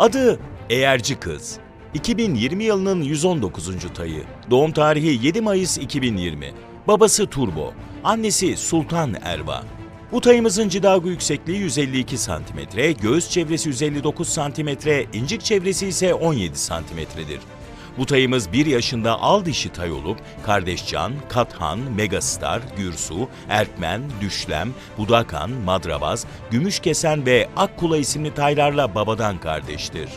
Adı Eğerci Kız. 2020 yılının 119. tayı. Doğum tarihi 7 Mayıs 2020. Babası Turbo, annesi Sultan Erva. Bu tayımızın cidago yüksekliği 152 cm, göğüs çevresi 159 cm, incik çevresi ise 17 cm'dir. Bu tayımız 1 yaşında al dişi tay olup Kardeşcan, Kathan, Megastar, Gürsu, Erkmen, Düşlem, Budakan, Madrabaz, Gümüşkesen ve Akkula isimli taylarla babadan kardeştir.